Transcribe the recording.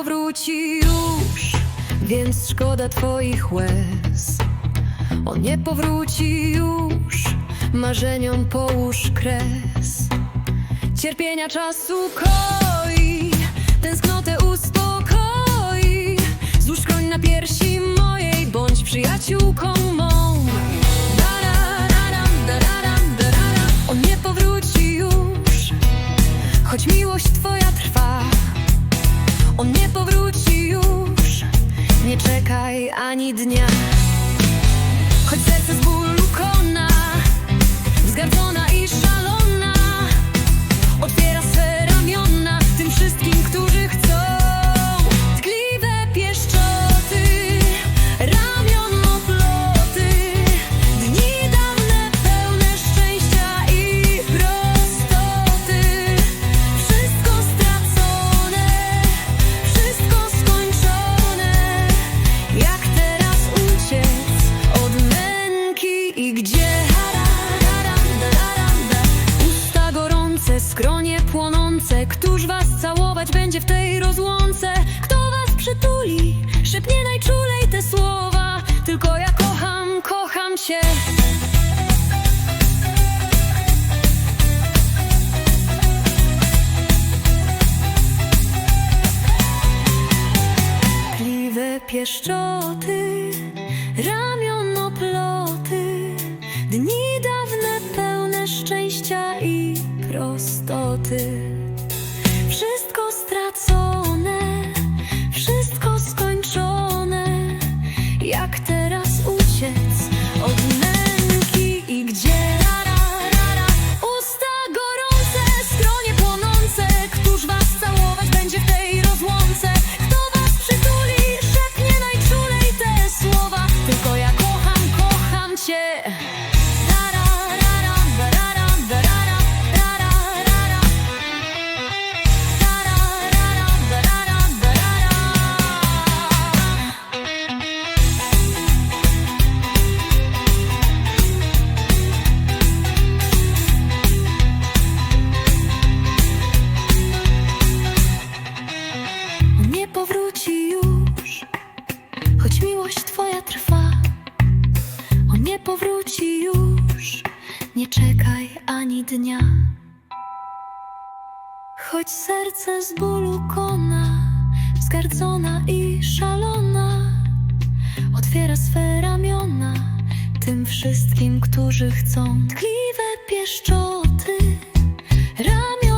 powróci już, więc szkoda twoich łez. On nie powróci już, marzeniom połóż kres. Cierpienia czasu koi, tęsknotę uspokoi. Złóż kroń na piersi mojej, bądź przyjaciółką ani dnia. Gorące, skronie płonące Któż was całować będzie w tej rozłące? Kto was przytuli? Szepnie najczulej te słowa Tylko ja kocham, kocham cię Tkliwe pieszczoty, to powróci już, nie czekaj ani dnia. Choć serce z bólu kona, zgardzona i szalona, otwiera swe ramiona tym wszystkim, którzy chcą. Tkliwe pieszczoty, ramion